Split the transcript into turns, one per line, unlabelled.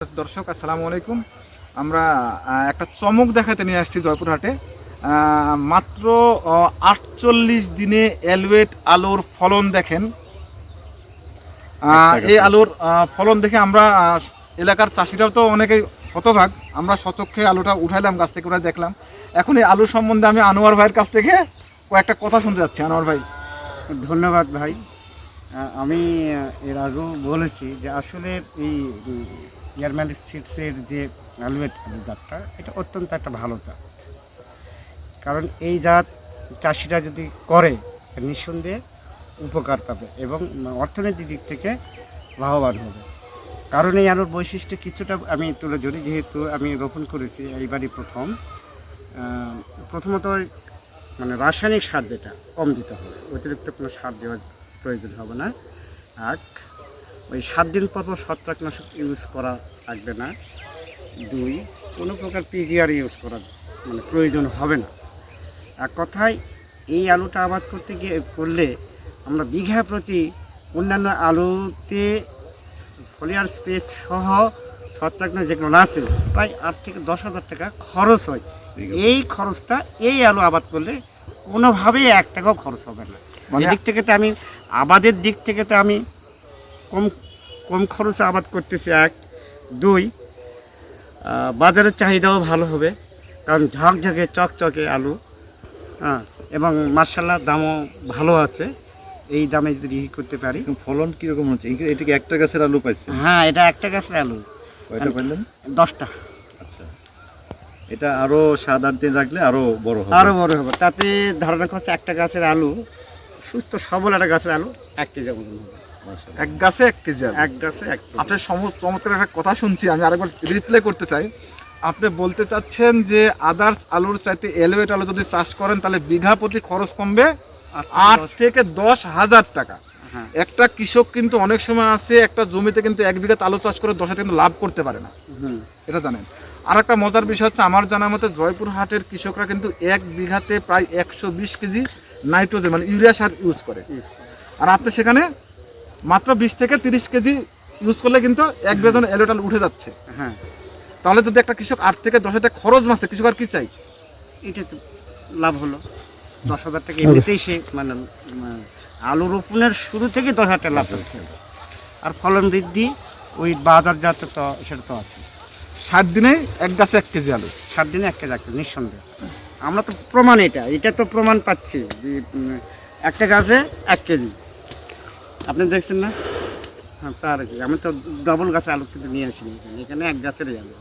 দর্শক, আসসালামু আলাইকুম। আমরা একটা চমক দেখাতে নিয়ে আসছি জয়পুরহাটে। মাত্র আটচল্লিশ দিনে এলওয়েট আলুর ফলন দেখেন। এই আলুর ফলন দেখে আমরা এলাকার চাষিরাও তো অনেকেই হতভাগ। আমরা সচক্ষে আলুটা উঠাইলাম, গাছ থেকে উঠে দেখলাম। এখন এই আলু সম্বন্ধে আমি আনোয়ার ভাইয়ের কাছ থেকে কয়েকটা কথা শুনতে যাচ্ছি। আনোয়ার ভাই।
ধন্যবাদ ভাই। আমি এর আগেও বলেছি যে আসলে এই ইয়ারম্যান সিডসের যে অ্যালুয়েট জাতটা, এটা অত্যন্ত একটা ভালো জাত। কারণ এই জাত চাষিরা যদি করে, নিঃসন্দেহে উপকার পাবে এবং অর্থনৈতিক দিক থেকে লাভবান হবে। কারণ এই আলুর বৈশিষ্ট্য কিছুটা আমি তুলে ধরি, যেহেতু আমি রোপণ করেছি, এইবারই প্রথম। প্রথমত মানে রাসায়নিক সার যেটা, কম দিতে হবে, অতিরিক্ত কোনো সার দেওয়ার প্রয়োজন হবে না। এক ওই সাত দিন পর পর ছত্রাকনাশক ইউজ করা লাগবে না। দুই কোনো প্রকার পিজিআর ইউজ করার মানে প্রয়োজন হবে না। এক কথায় এই আলুটা আবাদ করতে গিয়ে করলে আমরা বিঘা প্রতি অন্যান্য আলুতে ফলিয়ার স্পেস সহ ছত্রাকনাশক যেগুলো আছে প্রায় আট থেকে দশ হাজার টাকা খরচ হয়। এই খরচটা এই আলু আবাদ করলে কোনোভাবেই এক টাকাও খরচ হবে না।
মানে
এদিক থেকে তো আমি আবাদের দিক থেকে তো আমি কম কম খরচে আবাদ করতেছি এক। দুই বাজারের চাহিদাও ভালো হবে। কারণ ঝকঝকে চকচকে আলু হ্যাঁ এবং মার্শাল্লাহ দামও ভালো আছে। এই দামে যদি বিক্রি করতে পারি।
ফলন কীরকম হচ্ছে? এটা কি একটা গাছের আলু পাইছে?
হ্যাঁ এটা একটা গাছের আলু।
কয়টা পাইলেন?
দশটা।
আচ্ছা। এটা আরও সাত আট দিন রাখলে আরও বড় হবে।
আরও বড় হবে। তাতে ধারণা করছে একটা গাছের আলু সুস্থ সবল একটা গাছের আলু এক কেজি মতন হবে
এক গাছে এক কেজি আলু।
এক গাছে এক।
আপনার সমস্ত চমৎকার একটা কথা শুনছি আমি আরেকবার রিপ্লে করতে চাই। আপনি বলতে চাচ্ছেন যে আদার্স আলুর চাইতে এলোয়েট আলু যদি চাষ করেন তাহলে বিঘা প্রতি খরচ কমবে আট থেকে দশ। হাজার টাকা।
হ্যাঁ।
একটা কৃষক কিন্তু অনেক সময় আছে একটা জমিতে কিন্তু এক বিঘা আলু চাষ করে দশ হাজার কিন্তু লাভ করতে পারে না। এটা জানেন। আর একটা মজার বিষয় হচ্ছে আমার জানার মতে জয়পুর হাটের কৃষকরা কিন্তু এক বিঘাতে প্রায় একশো বিশ কেজি নাইট্রোজেন মানে ইউরিয়া সার ইউজ করে। আর আপনি সেখানে মাত্র বিশ থেকে তিরিশ কেজি ইউজ করলে কিন্তু এক বেতন এলোটাল উঠে যাচ্ছে।
হ্যাঁ।
তাহলে যদি একটা কৃষক আট থেকে দশ হাজার খরচ মাসে কৃষক আর কি চাই?
এটা তো লাভ হলো। দশ হাজার টাকা এমনিতেই সে মানে মানে আলু রোপণের শুরু থেকে দশ হাজার টাকা লাভ হচ্ছে। আর ফলন বৃদ্ধি ওই বাজার যাতে তো সেটা তো আছে।
ষাট দিনে এক গাছে এক কেজি আলু।
সাত দিনে একটা যাচ্ছে নিঃসন্দেহে। আমরা তো প্রমাণ এটা এটা তো প্রমাণ পাচ্ছি যে একটা গাছে এক কেজি। আপনি দেখছেন না? হ্যাঁ তার আমি তো ডবল গাছে আলু কিন্তু নিয়ে আসিনি। এখানে। এক গাছেরই আলু